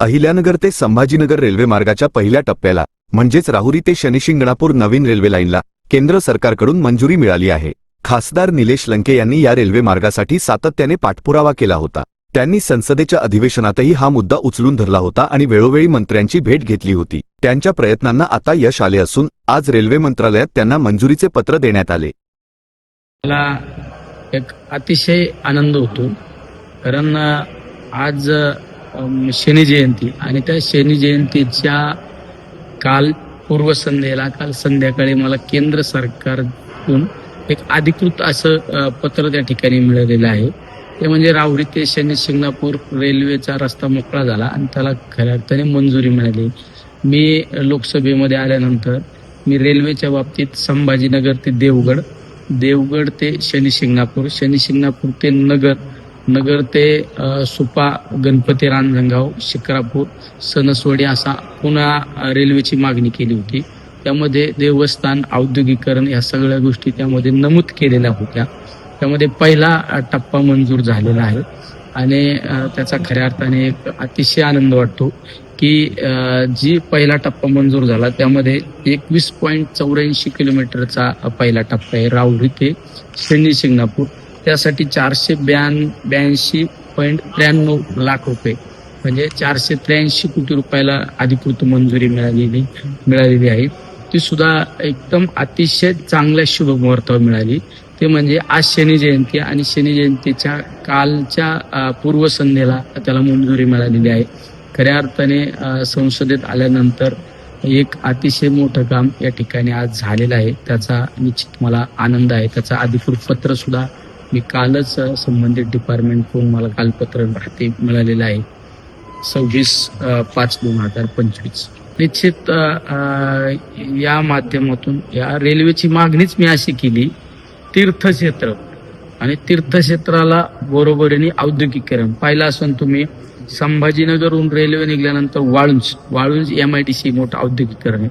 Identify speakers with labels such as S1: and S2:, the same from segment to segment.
S1: अहिल्यानगर ते संभाजीनगर रेल्वे मार्गाच्या पहिल्या टप्प्याला म्हणजेच राहुरी ते शनिशिंगणापूर नवीन रेल्वे लाईनला केंद्र सरकारकडून मंजुरी मिळाली आहे. खासदार निलेश लंके यांनी या रेल्वे मार्गासाठी सातत्याने पाठपुरावा केला होता. त्यांनी संसदेच्या अधिवेशनातही हा मुद्दा उचलून धरला होता आणि वेळोवेळी मंत्र्यांची भेट घेतली होती. त्यांच्या प्रयत्नांना आता यश आले असून आज रेल्वे मंत्रालयात त्यांना मंजुरीचे पत्र देण्यात आले.
S2: मला एक अतिशय आनंद होतो कारण आज शनी जयंती. आणि त्या शनी जयंतीच्या काल पूर्वसंध्येला काल संध्याकाळी मला केंद्र सरकारकडून एक अधिकृत असं पत्र त्या ठिकाणी मिळालेलं आहे. ते म्हणजे राहुरी ते शनी शिंगणापूर रेल्वेचा रस्ता मोकळा झाला आणि त्याला खऱ्या अर्थाने मंजुरी मिळाली. मी लोकसभेमध्ये आल्यानंतर मी रेल्वेच्या बाबतीत संभाजीनगर ते देवगड देवगड ते शनी शिंगणापूर शनी शिंगणापूर ते नगर नगर ते सुपा गणपती रांजणगाव शिक्रापूर सणसवडी असा पुन्हा रेल्वेची मागणी केली होती. त्यामध्ये देवस्थान औद्योगिकरण या सगळ्या गोष्टी त्यामध्ये नमूद केलेल्या होत्या. त्यामध्ये पहिला टप्पा मंजूर झालेला आहे. आणि त्याचा खऱ्या अर्थाने एक अतिशय आनंद वाटतो की जी पहिला टप्पा मंजूर झाला त्यामध्ये एकवीस पॉईंट चौऱ्याऐंशी किलोमीटरचा पहिला टप्पा आहे राहुरी ते शनी शिंगणापूर. त्यासाठी चारशे ब्यान ब्याऐंशी पॉईंट त्र्याण्णव लाख रुपये. म्हणजे चारशे त्र्याऐंशी कोटी रुपयाला अधिकृत मंजुरी मिळालेली मिळालेली आहे. ती सुद्धा एकदम अतिशय चांगल्या शुभमुहूर्तावर मिळाली. ते म्हणजे आज शनी जयंती आणि शनी जयंतीच्या कालच्या पूर्वसंध्येला त्याला मंजुरी मिळालेली आहे. खऱ्या अर्थाने संसदेत आल्यानंतर एक अतिशय मोठं काम या ठिकाणी आज झालेलं आहे. त्याचा निश्चित मला आनंद आहे. त्याचा अधिकृत पत्र सुद्धा मी कालच संबंधित डिपार्टमेंटकडून मला काल पत्र ते मिळालेलं आहे. सव्वीस पाच दोन हजार पंचवीस. निश्चित या माध्यमातून या रेल्वेची मागणीच मी अशी केली तीर्थक्षेत्र. आणि तीर्थक्षेत्राला बरोबरीने औद्योगिकरण पाहिलं असून तुम्ही संभाजीनगरहून रेल्वे निघाल्यानंतर Waluj. Waluj M I D C मोठं औद्योगिकरण आहे.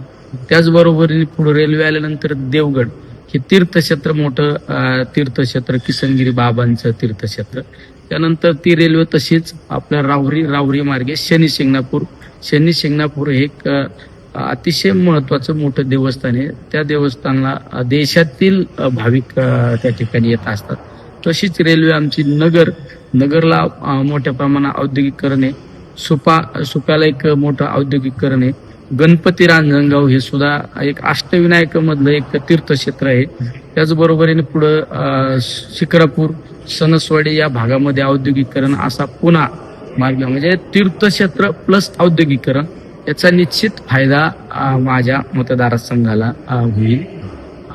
S2: त्याचबरोबरीने पुढे रेल्वे आल्यानंतर देवगड. हे तीर्थक्षेत्र मोठं तीर्थक्षेत्र किसनगिरी बाबांचं तीर्थक्षेत्र. त्यानंतर ती रेल्वे तशीच आपल्या राहुरी राहुरी मार्गे शनी शिंगणापूर. शनी शिंगणापूर हे एक अतिशय महत्वाचं मोठं देवस्थान आहे. त्या देवस्थानला देशातील भाविक त्या ठिकाणी येत असतात. तशीच रेल्वे आमची नगर नगरला मोठ्या प्रमाणात औद्योगिकरण आहे. सुपा सुप्याला एक मोठं औद्योगिकरण आहे. गणपती रांजणगाव हे सुद्धा एक अष्टविनायकामधलं एक तीर्थक्षेत्र आहे. त्याचबरोबरीने पुढं शिखरापूर शिक्रापूर सणसवाडी या भागामध्ये औद्योगिकरण असा पुन्हा मार्ग म्हणजे तीर्थक्षेत्र प्लस औद्योगिकरण याचा निश्चित फायदा माझ्या मतदारसंघाला होईल.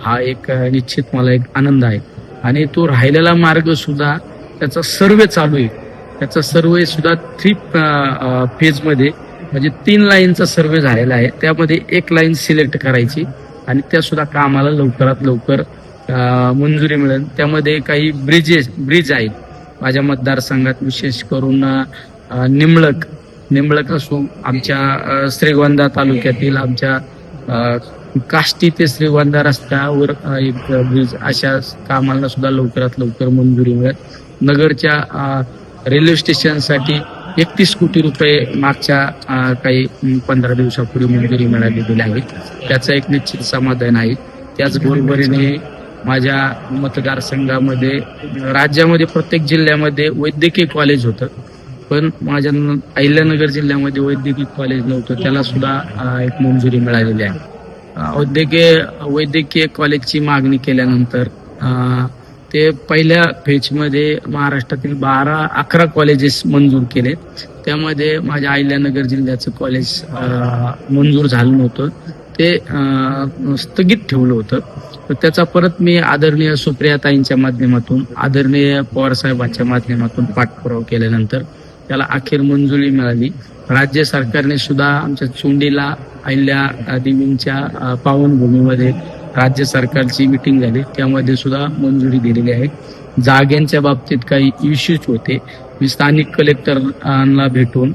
S2: हा एक निश्चित मला एक आनंद आहे. आणि तो राहिलेला मार्ग सुद्धा त्याचा सर्वे चालू आहे. त्याचा सर्वे सुद्धा थ्री फेजमध्ये म्हणजे तीन लाईनचा सर्वे झालेला आहे. त्यामध्ये एक लाईन सिलेक्ट करायची आणि त्या सुद्धा कामाला लवकरात लवकर मंजुरी मिळेल. त्यामध्ये काही ब्रिजेस ब्रिज आहेत. माझ्या मतदारसंघात विशेष करून निमळक निमळक असो आमच्या श्रीगोंदा तालुक्यातील आमच्या काष्टी ते श्रीगोंदा रस्त्यावर एक ब्रिज अशा कामाला सुद्धा लवकरात लवकर मंजुरी मिळेल. नगरच्या रेल्वे स्टेशनसाठी एकतीस कोटी रुपये मागच्या काही पंधरा दिवसापूर्वी मंजुरी मिळालेली आहे. त्याचं एक निश्चित समाधान आहे. त्याचबरोबरीने माझ्या मतदारसंघामध्ये राज्यामध्ये प्रत्येक जिल्ह्यामध्ये वैद्यकीय कॉलेज होतं. पण माझ्या अहिल्यानगर जिल्ह्यामध्ये वैद्यकीय कॉलेज नव्हतं. त्याला सुद्धा एक मंजुरी मिळालेली आहे. वैद्यकीय वैद्यकीय कॉलेजची मागणी केल्यानंतर ते पहिल्या फेजमध्ये महाराष्ट्रातील बारा अकरा कॉलेजेस मंजूर केले त्यामध्ये माझ्या अहिल्यानगर जिल्ह्याचं कॉलेज मंजूर झालं नव्हतं. ते स्थगित ठेवलं होतं. तर त्याचा परत मी आदरणीय सुप्रियाताईंच्या माध्यमातून आदरणीय पवारसाहेबांच्या माध्यमातून पाठपुरावा केल्यानंतर त्याला अखेर मंजुरी मिळाली. राज्य सरकारने सुद्धा आमच्या चोंडीला अहिल्या देवींच्या पावनभूमीमध्ये राज्य सरकारची मिटिंग झाली. त्यामध्ये सुद्धा मंजुरी दिलेली आहे. जाग्यांच्या बाबतीत काही इश्यूज होते. मी स्थानिक कलेक्टरांना भेटून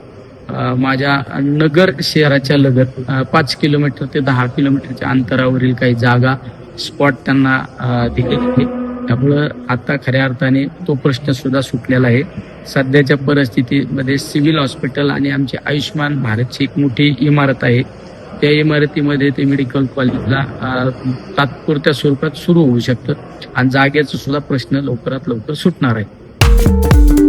S2: माझ्या नगर शहराच्या लगत पाच किलोमीटर ते दहा किलोमीटरच्या अंतरावरील काही जागा स्पॉट त्यांना दिलेली आहे त्यामुळं आता खऱ्या अर्थाने तो प्रश्न सुद्धा सुटलेला आहे. सध्याच्या परिस्थितीमध्ये सिव्हिल हॉस्पिटल आणि आमची आयुष्यमान भारतची एक मोठी इमारत आहे. त्या इमारतीमध्ये ते मेडिकल कॉलेजला तात्पुरत्या स्वरूपात सुरू होऊ शकतं. आणि जागेचा सुद्धा प्रश्न लवकरात लवकर सुटणार आहे.